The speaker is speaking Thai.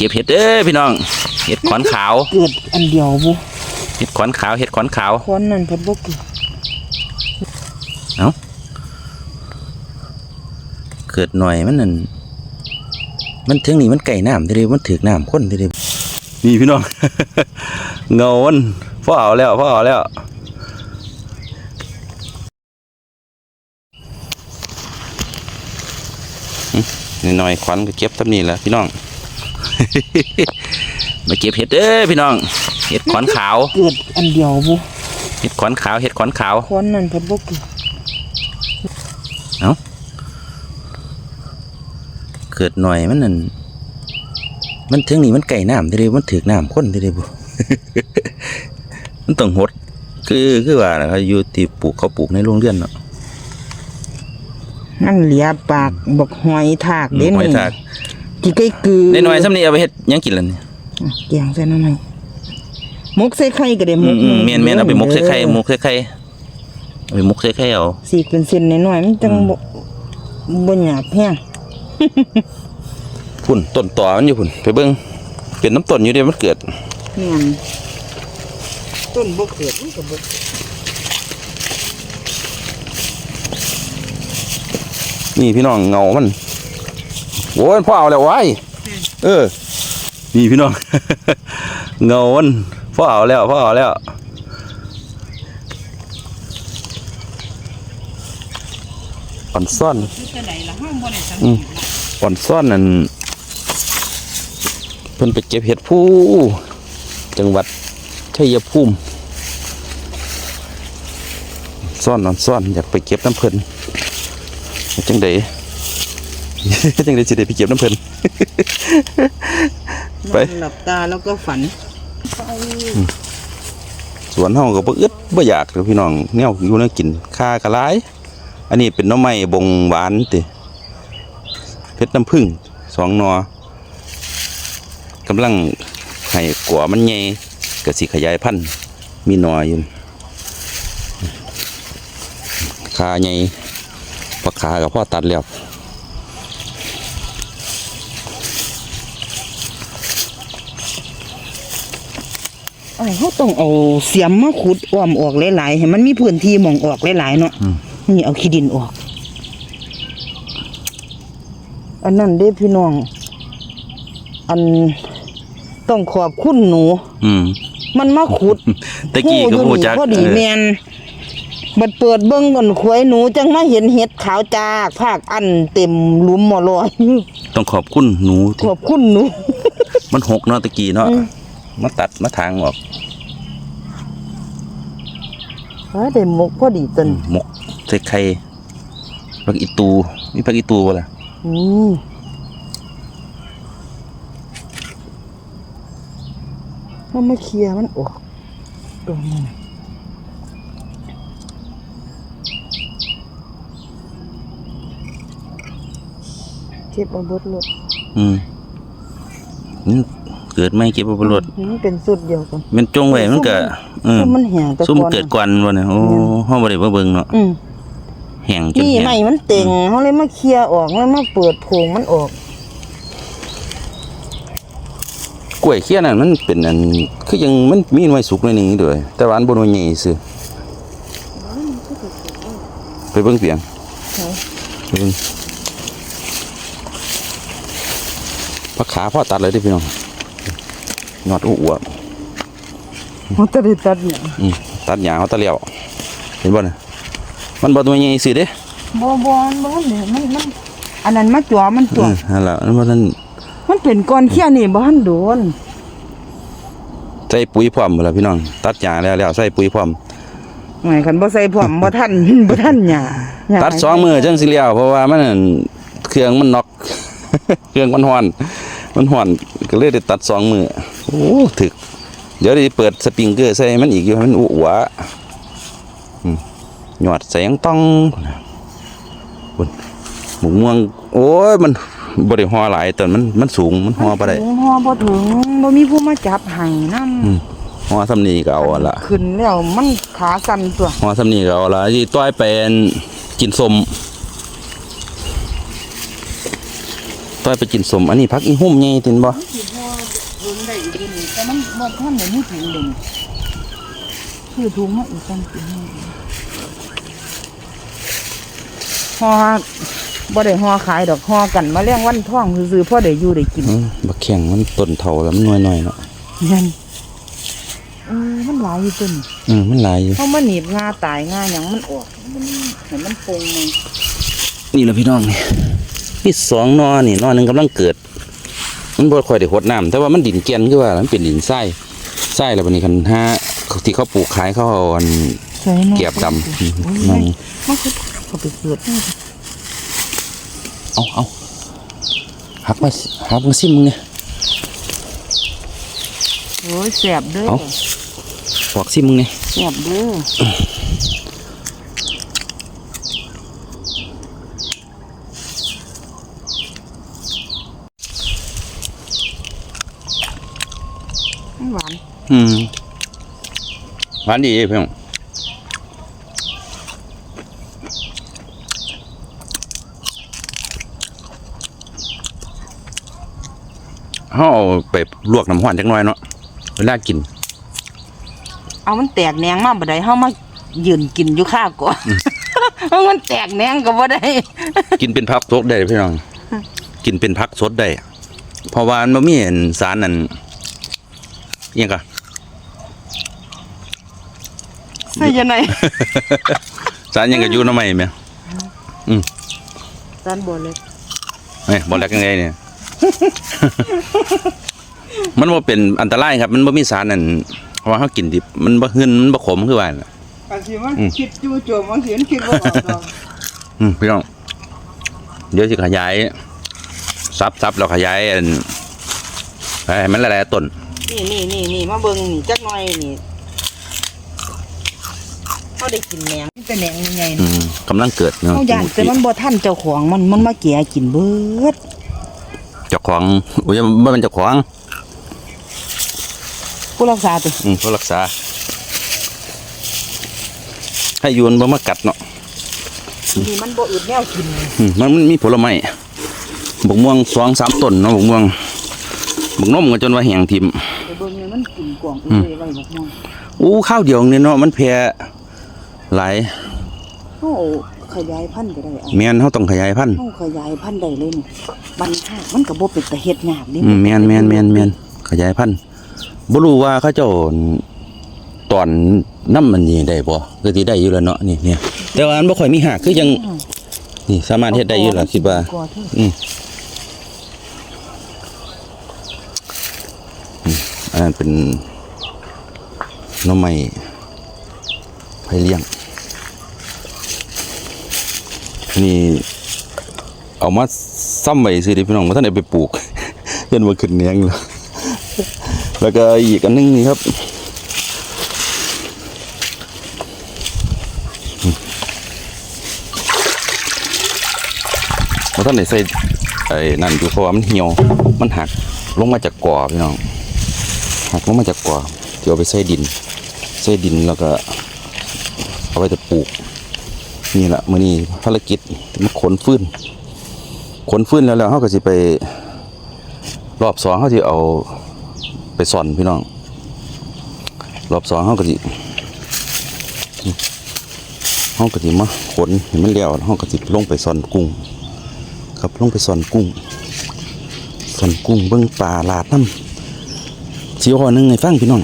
เก็บเห็ดเด้อพี่น้องเห็ดขอนขาวเกิดอันเดียวบุเห็ดขอนขาวเห็ดขอนขาวคนนั่นเพิ่นบ่เกิดเกิดหน่อยมันนั่นมันถึงนี่มันไก่น้ำทีเดียวมันถือกน้ำข้นทีเดียวนี่พี่น้อง เงามันพ่อเอาแล้วพ่อเอาแล้วนี่หน่อยๆขวัญก็เก็บทำนี่แหละพี่น้อง มาเก็บเห็ดเด้อพี่น้อง เห็ดขอนขาว เกิดอันเดียวบุเห็ดขอนขาว เห็ดขอนขาวคนนั่นเพิ่นบ่เกิดเกิดหน่อยมันนั่น มันถึงนี่มันไก่น้ำทีเดียวมันถือกน้ำข้นทีเดียวบุมันต้องหด คือคือว่าน่ะเขาอยู่ที่ปลูกเขาปลูกในโรงเรือนเนาะนั่นเหลียปากบักหอยทากเด้หอยทาก กี่ไก่กือในหน่อยๆซ้ำนี้เอาไปเฮ็ดหยังกินล่ะนี่อะแกงใส่นั่นหน่อยมกใส่ไข่ก็ได้มอืกมอืมเมียนเมียนเอาไปหมกใส่ไข่หมกใส่ไข่เอาไปหมกใส่ไข่เอา สีเป็นเส้นน้อยๆมันจังบ่บ่หยาบแฮงพุ่นต้นต่อมันอยู่พุ่นไปเบิ่งเป็นน้ำต้นอยู่เดียวมันเกิด แม่นต้นบ่เกิดมันก็บ่นี่พี่น้องเงามัน โอ้ยพ่อเอาแล้วไว้ายเออ นี่พี่น้อง เงามันพ่อเอาแล้วพ่อเอาแล้วอ่อนซ่อนคือจังไดล่ะเฮาบ่ได้สังอืมอ่อนซ่อนนั่นเพิ่นไปเก็บเห็ดผู้จังหวัดชัยภูมิซ่อนอ่อนซ่อนอยากไปเก็บน้ำเพิ่นจังได จังไดสิได้ไปเก็บน้ำเพิ่นไปนอนหลับตาแล้วก็ฝันสวนเฮาก็บ่อึดบ่อยากเด้อพี่น้องแนวอยู่แนวกินค่ากะหลายอันนี้เป็นหน่อไม้บงหวานติเพชรน้ำผึ้งสองหนอกำลังให้กัวมันใหญ่ก็สิขยายพันธุ์มีหนออยู่ขาใหญ่พอขากับพ่อตัดแล้ว ไอ้ายเขาต้องเอาเสียมมาขุดอ้อมออกหลายๆให้มันมีพื้นที่หมองออกหลายๆเนาะนี่เอาขี้ดินออก อันนั้นเด้พี่น้อง อันต้องขอบคุณหนู อืมมันมาขุดตะกี้ก็หูบ่อยู่จักนี่พอดีเออแมนบัดเปิดเบิ้งก่อนขวยหนูจังมาเห็นเห็ดขาวจากภาคอันเต็มหลุมหมอลอย ต้องขอบคุณหนูขที่อบคุณหนู มันหกเนาะตะกี้เนาะอื มมาตัดมาทางออกว่าได้หมกพอดีตนหมกใส่ไข่ผักอีตูมีผักอีตูบ่ล่ะนี่เขามาเคลียร์มันออกตรงนี้เก็บเอาเบดเลยอืมนี่ เกิดไม่เก็บบ่รดมันเป็นสุดเดียวกันมันจงไว้มันก็เออซุ่มมันแห้งแต่ซุ่มก่อนเกิดก่อนบ่เนี่ยโอ้เฮาบ่ได้มาเบิ่งเนาะอืมแห้งจนนี่แห้ไม่งมันเต็งเขาเลยมาเคลียร์ออกแล้วมาเปิดโพรงมันออกกล้วยเคี้ยนั่นมันเป็นอันคือยังมันมีหน่วยสุกหน่อยหนึงอยู่ด้วยแต่ว่าอันบ่หน่วยใหญ่ซื่อไปเบิ่งเปียงไปเบิ่งผักขาพ่อตัดเลยเด้อพี่น้อง ยอดอ้วบมันจะได้ตัดเนี่ยอืมตัดหญ้าเขาตะเลียวเห็นบ่น่ะมันบ่ตัวใหญ่สิเด้บ่บ่บ่เนี่ยมันมันอันนั้นมาจ่อมันเอจ่ออนั่นล่ะมันบ่ทันมันเป็นก้อนเขี้ยนี่บ่ทันโดนใส่ปุ๋ยพร้อมบ่ล่ะพี่น้องตัดหญ้าแล้วแล้วใส่ปุ๋ยพร้อมหมายคันบ่ใส่พร้อมบ่ทันบ่ทันหญ้าหญ้าตัดสองมือจังสิเลี้ยวเพราะว่ามันนั่นเครื่องมันน็อกเครื่องมันฮ้อน มันฮ้อนก็เลยได้ตัดสองมือ โอ้ถึก เดี๋ยวได้เปิดสปริงเกอร์ใส่ให้มันอีกอยู่ให้มันอ้วอืมหยอดแสงต้องบนหมูม่วง โอ้ยมันบ่ได้ฮอหลายแต่มันมันสูงมันฮอบ่ได้ถึงฮอบ่ถึงบ่มีผู้มาจับให้นำอืมฮอซ้ำนี้ก็เอาละขึ้นแล้วมันขาสั่นตัวฮอซ้ำนี้ก็เอาละที่ต้อยไปอันกินสมต้อยไปกินสมอันนี้พักอีหุ่มไงตินบ่สิฮอเพิ่งได้อีกทีหนึงแต่มันบ่ท่านได้มีถุงเด่นคือถุงมาอีกจังสิฮอบ่ได้ฮอขายดอกฮอกันมาเลี้ยงวันท่องซื้อๆพ่อได้อยู่ได้กินอืมบักแข็งมันต้นเท่าแล้วมันน้อยๆเนาะนั่นเออมันหลายอยู่ตัวนี้อืมมันหลายอยู่เพราะมันหนีบงาตายงาหยังมันออกมันเห็นมันปงมันนี่แหละพี่น้องนี่นี่สองนอนี่นอหนึงกำลังเกิด มันบ่ค่อยได้หดน้ำแต่ว่ามันดินแก่นคือว่ามันเป็นดินทรายทรายแล้วบัดนี้คันห้าที่เขาปลูกขายเขาเอาอันใช่เนาะเกียบดำอืมโอ้ยนั่นมันคือเขาไปเกิดเอาเอาหักมาหักมาซิมึงเนี่ยโอ้ยแสบเด้อเอาปอกซิมึงเนี่ยแสบเด้อ หวานอืมหวานดีเพี่น้องเขาเอาไปลวกน้ำหวานจักหน่อยเนาะเวลากิน เอามันแตกแหนงมาบ่ได้เฮามายืนกินอยู่ข้าวก่อนเอามันแตกแหนงก็บ่ได้ กินเป็นพักสดได้พี่น้อง กินเป็นพักสดได้เพราะว่ามันบ่มีอันสารนั่นอิห ยังกะใส่ยังไงสารอิหยังกะอยู่หน้ำใหม่แม่จานบ่เลยเฮ้ยบ่แลกยังไงเนี่ย มันบ่เป็นอันตรายครับ มันบ่มีสารนั่นเพราะว่าเฮากินดิบมันบ่หืนมันบ่ขมคือว่าน่ะอาสิมันอืมคิดจู่โจมมันสิมันคิดบ่ออกดอกอืมพี่น้องเดี๋ยวสิขยายซับซับแล้วขยายอันให้มันหลายๆต้น นี่นี่นี่นี่มาเบิ่งนี่จักหน่อยนี่เขาได้กินแหนงมันเป็นแหนงยังไงอืมกำลังเกิดเนาะเขาย่านแต่มันบ่ทันเจ้าของมันมันมาแก่กินเบิดเจ้าของโอ้ยบ่เป็นเจ้าของผู้รักษาติอืมผู้รักษา ให้อยูนบ่มากัดเนาะนี่มันบ่อึดแนวกินอืมมันมันมีผลไม้บกม่วงสองสามต้นเนาะบกม่วง บกนมก็จนว่าแห้งทิมไปเบิ่งนี่มันกินกล่องไปเลยไว้บอกมองอู้ข้าวเดียวนี่เนาะมันแพร่หลายเฮาขยายพันธุ์ก็ได้อะแม่นเฮาต้องขยายพันธุ์เฮาขยายพันธุ์ได้เลยนี่บันทากมันก็บ่เป็นตาเฮ็ดยากนี่อืมแม่นแม่นแม่นแม่นขยายพันธุ์บ่รู้ว่าเขาเจ้าตอนน้ำมันนี่ได้บ่ก็สิได้อยู่แล้วเนาะนี่เนี่ยแต่ว่ามันบ่ค่อยมีหักคือยังนี่สามารถเฮ็ดได้อยู่ล่ะคิดว่ากอเถอะอืม อันนั้นเป็นน้ำไม้ไผ่เลี้ยง นี่เอามาซ้ำไว้สิดิพี่น้องมาท่านได้ไปปลูกเยันมาขึ้นเนียงแล้วแล้วก็อีกอันนึงนี่ครับมาท่านได้ใส่ไอ้นั่นอยู่เพราะว่ามันเหี่ยวมันหักลงมาจากก่อพี่น้อง หักลงมาจากก่อเดี๋ยวเอาไปใส่ดินใส่ดินแล้วก็เอาไว้จะปลูก นี่แหละมื้อนี้ภารกิจมาขนฟืนขนฟื้นแล้วแล้วเขาก็สิไป รอบสองเขาสิเอาไปซ่อนพี่น้อง รอบสองเขาก็สิเขาก็สิมาขนให้มันแล้วเขาก็สิลงไปซ่อนกุ้งครับลงไปซ่อนกุ้งซ่อนกุ้งเบิ่งปลาลาดน้ำ เสียวหอหนึงให้ฟังพี่น้อง